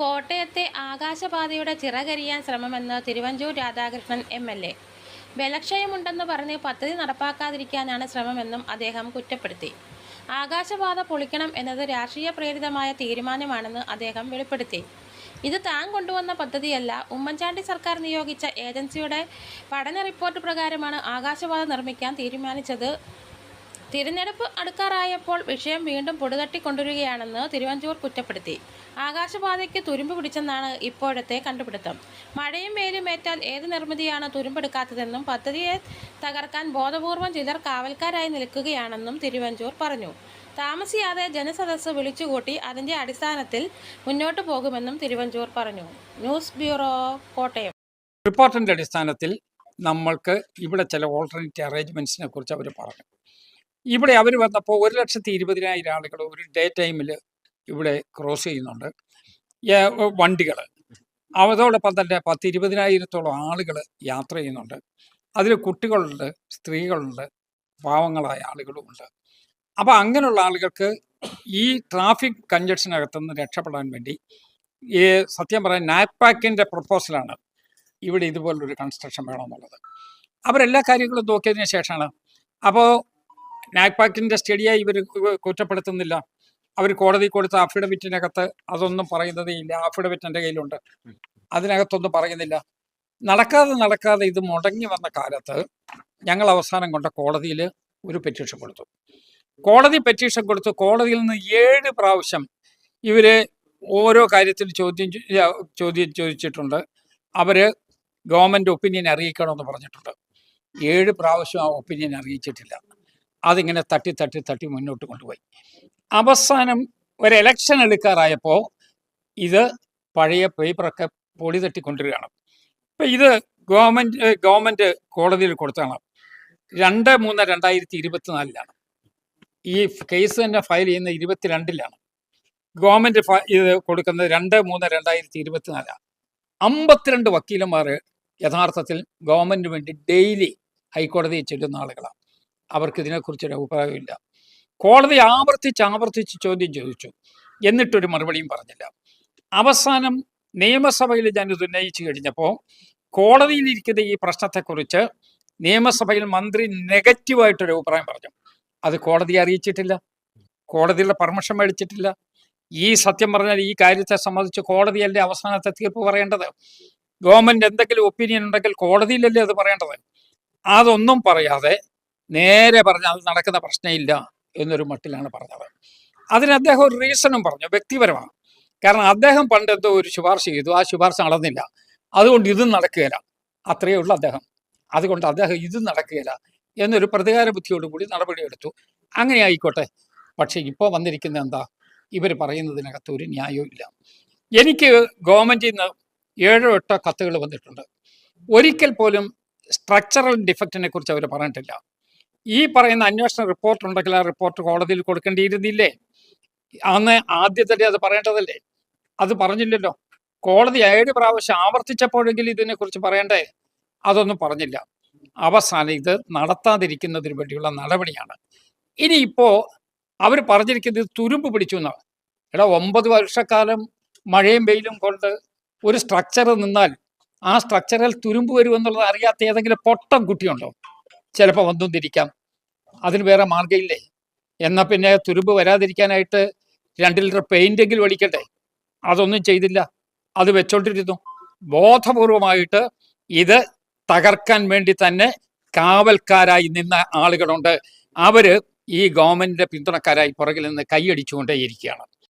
കോട്ടയത്തെ ആകാശപാതയുടെ ചിറകരിയാൻ ശ്രമമെന്ന് Thiruvanchoor Radhakrishnan M L A. ബലക്ഷയമുണ്ടെന്ന് പറഞ്ഞ് പദ്ധതി നടപ്പാക്കാതിരിക്കാനാണ് ശ്രമമെന്നും അദ്ദേഹം കുറ്റപ്പെടുത്തി. ആകാശപാത പൊളിക്കണം എന്നത് രാഷ്ട്രീയ പ്രേരിതമായ തീരുമാനമാണെന്ന് അദ്ദേഹം വെളിപ്പെടുത്തി. ഇത് താൻ കൊണ്ടുവന്ന പദ്ധതിയല്ല ഉമ്മൻചാണ്ടി സർക്കാർ നിയോഗിച്ച ഏജൻസിയുടെ പഠന റിപ്പോർട്ട് പ്രകാരമാണ് ആകാശപാത നിർമ്മിക്കാൻ തീരുമാനിച്ചത് തിരഞ്ഞെടുപ്പ് അടുക്കാറായപ്പോൾ വിഷയം വീണ്ടും പൊടുതട്ടിക്കൊണ്ടുവരികയാണെന്ന് തിരുവഞ്ചൂർ കുറ്റപ്പെടുത്തി. ആകാശപാതയ്ക്ക് തുരുമ്പ് പിടിച്ചെന്നാണ് ഇപ്പോഴത്തെ കണ്ടുപിടുത്തം. മഴയും വെയിലും ഏറ്റാൽ ഏത് നിർമ്മിതിയാണ് തുരുമ്പെടുക്കാത്തതെന്നും പദ്ധതിയെ തകർക്കാൻ ബോധപൂർവം ചിലർ കാവൽക്കാരായി നിൽക്കുകയാണെന്നും തിരുവഞ്ചൂർ പറഞ്ഞു. താമസിയാതെ ജനസദസ്സ് വിളിച്ചുകൂട്ടി അതിന്റെ അടിസ്ഥാനത്തിൽ മുന്നോട്ടു പോകുമെന്നും തിരുവഞ്ചൂർ പറഞ്ഞു. News bureau Kottayam. റിപ്പോർട്ടിന്റെ അടിസ്ഥാനത്തിൽ നമ്മൾക്ക് ഇവിടെ ചില ഓൾട്ടർനേറ്റീവ് അറേഞ്ച്മെന്റ്സിനെ കുറിച്ച് അവർ പറഞ്ഞു. ഇവിടെ അവർ വന്നപ്പോൾ ഒരു ലക്ഷത്തി ഇരുപതിനായിരം ആളുകൾ ഒരു ഡേ ടൈമിൽ ഇവിടെ ക്രോസ് ചെയ്യുന്നുണ്ട്. വണ്ടികൾ അതോടൊപ്പം തന്നെ പത്ത് ഇരുപതിനായിരത്തോളം ആളുകൾ യാത്ര ചെയ്യുന്നുണ്ട്. അതിൽ കുട്ടികളുണ്ട് സ്ത്രീകളുണ്ട് പാവങ്ങളായ ആളുകളുമുണ്ട് അപ്പോൾ അങ്ങനെയുള്ള ആളുകൾക്ക് ഈ ട്രാഫിക് കഞ്ചക്ഷനകത്തുനിന്ന് രക്ഷപ്പെടാൻ വേണ്ടി ഈ സത്യം പറയാൻ നാപ്പാക്കിന്റെ പ്രപ്പോസലാണ് ഇവിടെ ഇതുപോലൊരു കൺസ്ട്രക്ഷൻ വേണമെന്നുള്ളത്. അവരെല്ലാ കാര്യങ്ങളും നോക്കിയതിന് ശേഷമാണ് അപ്പോൾ നാഗ്പാക്കിന്റെ സ്റ്റഡിയായി ഇവർ കുറ്റപ്പെടുത്തുന്നില്ല. അവർ കോടതി കൊടുത്ത അഫിഡവിറ്റിനകത്ത് അതൊന്നും പറയുന്നതേ ഇല്ല. അഫിഡവിറ്റ് എന്റെ കയ്യിലുണ്ട് അതിനകത്തൊന്നും പറയുന്നില്ല. നടക്കാതെ നടക്കാതെ ഇത് മുടങ്ങി വന്ന കാലത്ത് ഞങ്ങൾ അവസാനം കൊണ്ട കോടതിയിൽ ഒരു പെറ്റീഷൻ കൊടുത്തു. കോടതി പെറ്റീഷൻ കൊടുത്തു കോടതിയിൽ നിന്ന് ഏഴ് പ്രാവശ്യം ഇവർ ഓരോ കാര്യത്തിൽ ചോദ്യം ചോദ്യം ചോദിച്ചിട്ടുണ്ട്. അവർ ഗവൺമെന്റ് ഒപ്പീനിയൻ അറിയിക്കണമെന്ന് പറഞ്ഞിട്ടുണ്ട്. ഏഴ് പ്രാവശ്യം ആ ഒപ്പീനിയൻ അറിയിച്ചിട്ടില്ല. അതിങ്ങനെ തട്ടി തട്ടി തട്ടി മുന്നോട്ട് കൊണ്ടുപോയി. അവസാനം ഒരു എലക്ഷൻ എടുക്കാറായപ്പോൾ ഇത് പഴയ പേപ്പറൊക്കെ പൊടി തട്ടിക്കൊണ്ടിരിക്കുകയാണ്. ഇപ്പം ഇത് ഗവൺമെന്റ് ഗവൺമെന്റ് കോടതിയിൽ കൊടുത്താണ് രണ്ട് മൂന്ന് രണ്ടായിരത്തി ഇരുപത്തിനാലിലാണ്. ഈ കേസ് തന്നെ ഫയൽ ചെയ്യുന്ന ഇരുപത്തിരണ്ടിലാണ്. ഗവൺമെന്റ് ഇത് കൊടുക്കുന്നത് രണ്ട് മൂന്ന് രണ്ടായിരത്തി ഇരുപത്തിനാലാണ്. അമ്പത്തിരണ്ട് വക്കീലന്മാർ യഥാർത്ഥത്തിൽ ഗവൺമെന്റ് വേണ്ടി ഡെയിലി ഹൈക്കോടതിയിൽ ചെല്ലുന്ന ആളുകളാണ്. അവർക്ക് ഇതിനെക്കുറിച്ചൊരു അഭിപ്രായമില്ല. കോടതി ആവർത്തിച്ച് ആവർത്തിച്ച് ചോദ്യം ചോദിച്ചു. എന്നിട്ടൊരു മറുപടിയും പറഞ്ഞില്ല. അവസാനം നിയമസഭയിൽ ഞാനിത് ഉന്നയിച്ചു കഴിഞ്ഞപ്പോൾ കോടതിയിലിരിക്കുന്ന ഈ പ്രശ്നത്തെക്കുറിച്ച് നിയമസഭയിൽ മന്ത്രി നെഗറ്റീവായിട്ടൊരു അഭിപ്രായം പറഞ്ഞു. അത് കോടതിയെ അറിയിച്ചിട്ടില്ല. കോടതിയുടെ പെർമിഷൻ മേടിച്ചിട്ടില്ല. ഈ സത്യം പറഞ്ഞാൽ ഈ കാര്യത്തെ സംബന്ധിച്ച് കോടതിയല്ലേ അവസാനത്തെ തീർപ്പ് പറയേണ്ടത്? ഗവൺമെന്റ് എന്തെങ്കിലും ഒപ്പീനിയൻ ഉണ്ടെങ്കിൽ കോടതിയിലല്ലേ അത് പറയേണ്ടത്? അതൊന്നും പറയാതെ നേരെ പറഞ്ഞ അത് നടക്കുന്ന പ്രശ്നമില്ല എന്നൊരു മട്ടിലാണ് പറഞ്ഞത്. അതിന് അദ്ദേഹം ഒരു റീസണും പറഞ്ഞു വ്യക്തിപരമാണ്. കാരണം അദ്ദേഹം പണ്ട് എന്തോ ഒരു ശുപാർശ ചെയ്തു. ആ ശുപാർശ നടന്നില്ല. അതുകൊണ്ട് ഇതും നടക്കുകയില്ല. അത്രയേ ഉള്ളൂ അദ്ദേഹം. അതുകൊണ്ട് അദ്ദേഹം ഇതും നടക്കുകയില്ല എന്നൊരു പ്രതികാര ബുദ്ധിയോടുകൂടി നടപടിയെടുത്തു അങ്ങനെ ആയിക്കോട്ടെ. പക്ഷേ ഇപ്പോൾ വന്നിരിക്കുന്ന എന്താ? ഇവർ പറയുന്നതിനകത്ത് ഒരു ന്യായവും ഇല്ല. എനിക്ക് ഗവൺമെന്റിൽ നിന്ന് ഏഴോ എട്ടോ കത്തുകൾ വന്നിട്ടുണ്ട്. ഒരിക്കൽ പോലും സ്ട്രക്ചറൽ ഡിഫക്റ്റിനെ കുറിച്ച് അവർ പറഞ്ഞിട്ടില്ല. ഈ പറയുന്ന അന്വേഷണ റിപ്പോർട്ട് ഉണ്ടെങ്കിൽ ആ റിപ്പോർട്ട് കോടതിയിൽ കൊടുക്കേണ്ടിയിരുന്നില്ലേ? അന്ന് ആദ്യത്തെ അത് പറയേണ്ടതല്ലേ? അത് പറഞ്ഞില്ലല്ലോ. കോടതി ഏഴ് പ്രാവശ്യം ആവർത്തിച്ചപ്പോഴെങ്കിലും ഇതിനെക്കുറിച്ച് പറയണ്ടേ? അതൊന്നും പറഞ്ഞില്ല. അവസാനം ഇത് നടത്താതിരിക്കുന്നതിന് വേണ്ടിയുള്ള നടപടിയാണ്. ഇനിയിപ്പോ അവർ പറഞ്ഞിരിക്കുന്നത് തുരുമ്പ് പിടിച്ചു എന്നാണ്. എടാ ഒമ്പത് വർഷക്കാലം മഴയും വെയിലും കൊണ്ട് ഒരു സ്ട്രക്ചർ നിന്നാൽ ആ സ്ട്രക്ചറിൽ തുരുമ്പ് വരുമെന്നുള്ളത് അറിയാത്ത ഏതെങ്കിലും പൊട്ടം കുട്ടിയുണ്ടോ? ചിലപ്പോൾ വന്നും തിരിക്കാം അതിന് വേറെ മാർഗമില്ലേ? എന്നാൽ പിന്നെ തുരുമ്പ് വരാതിരിക്കാനായിട്ട് രണ്ട് ലിറ്റർ പെയിന്റെങ്കിലും അടിക്കട്ടെ അതൊന്നും ചെയ്തില്ല. അത് വെച്ചോണ്ടിരുന്നു. ബോധപൂർവമായിട്ട് ഇത് തകർക്കാൻ വേണ്ടി തന്നെ കാവൽക്കാരായി നിന്ന ആളുകളുണ്ട്. അവർ ഈ ഗവൺമെന്റിന്റെ പിന്തുണക്കാരായി പുറകിൽ നിന്ന് കൈയടിച്ചുകൊണ്ടേയിരിക്കുകയാണ്.